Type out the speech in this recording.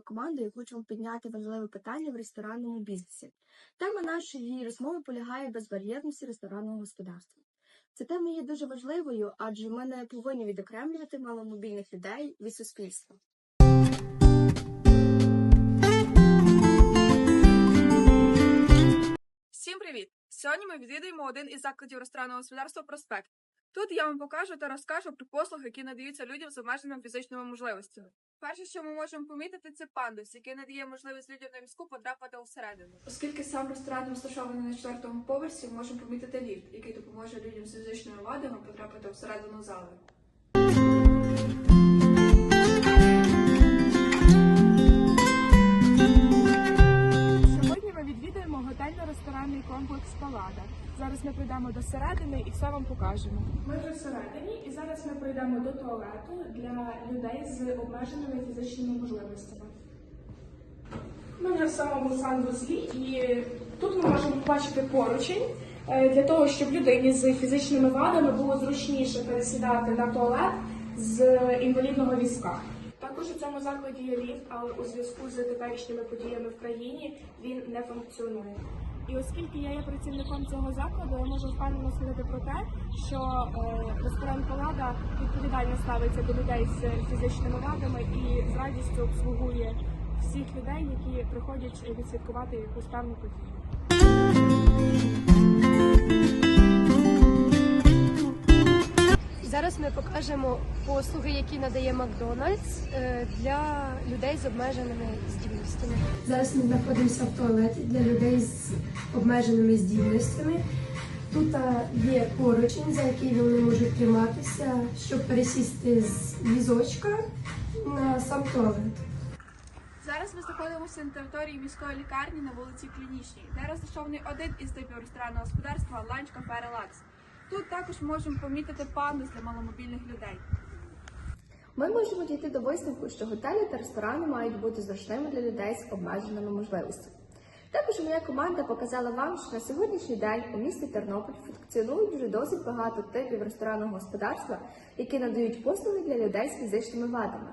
командою хочемо підняти важливе питання в ресторанному бізнесі. Тема нашої розмови полягає в безбар'єрності ресторанного господарства. Ця тема є дуже важливою, адже ми не повинні відокремлювати маломобільних людей від суспільства. Всім привіт! Сьогодні ми відвідуємо один із закладів ресторанного господарства Проспект. Тут я вам покажу та розкажу про послуги, які надаються людям з обмеженими фізичними можливостями. Перше, що ми можемо помітити, це пандус, який надає можливість людям на візку потрапити усередину. Оскільки сам ресторан розташований на четвертому поверсі, можемо помітити ліфт, який допоможе людям з фізичними вадами потрапити всередину зали. Відвідуємо готельно-ресторанний комплекс Палада. Зараз ми прийдемо до середини і все вам покажемо. Ми вже всередині, і зараз ми прийдемо до туалету для людей з обмеженими фізичними можливостями. Ми вже в самому санвузлі, і тут ми можемо побачити поручень е, для того, щоб людині з фізичними вадами було зручніше пересідати на туалет з інвалідного візка. Також у цьому закладі є ліфт, але у зв'язку з теперішніми подіями в країні він не функціонує. І оскільки я є працівником цього закладу, я можу впевнено сказати про те, що е, ресторан Палада відповідально ставиться до людей з фізичними вадами і з радістю обслугує всіх людей, які приходять відсвяткувати якусь певну подію. Зараз ми покажемо послуги, які надає Макдональдс е, для людей з обмеженими здібностями. Зараз ми знаходимося в туалеті для людей з обмеженими здібностями. Тут є поручень, за який вони можуть триматися, щоб пересісти з візочка на сам туалет. Зараз ми знаходимося на території міської лікарні на вулиці Клінічній, де розташований один із типів ресторанного господарства Ланч Кафе Релакс. Тут також можемо помітити пандус для маломобільних людей. Ми можемо дійти до висновку, що готелі та ресторани мають бути зручними для людей з обмеженими можливостями. Також моя команда показала вам, що на сьогоднішній день у місті Тернопіль функціонують вже досить багато типів ресторанного господарства, які надають послуги для людей з фізичними вадами.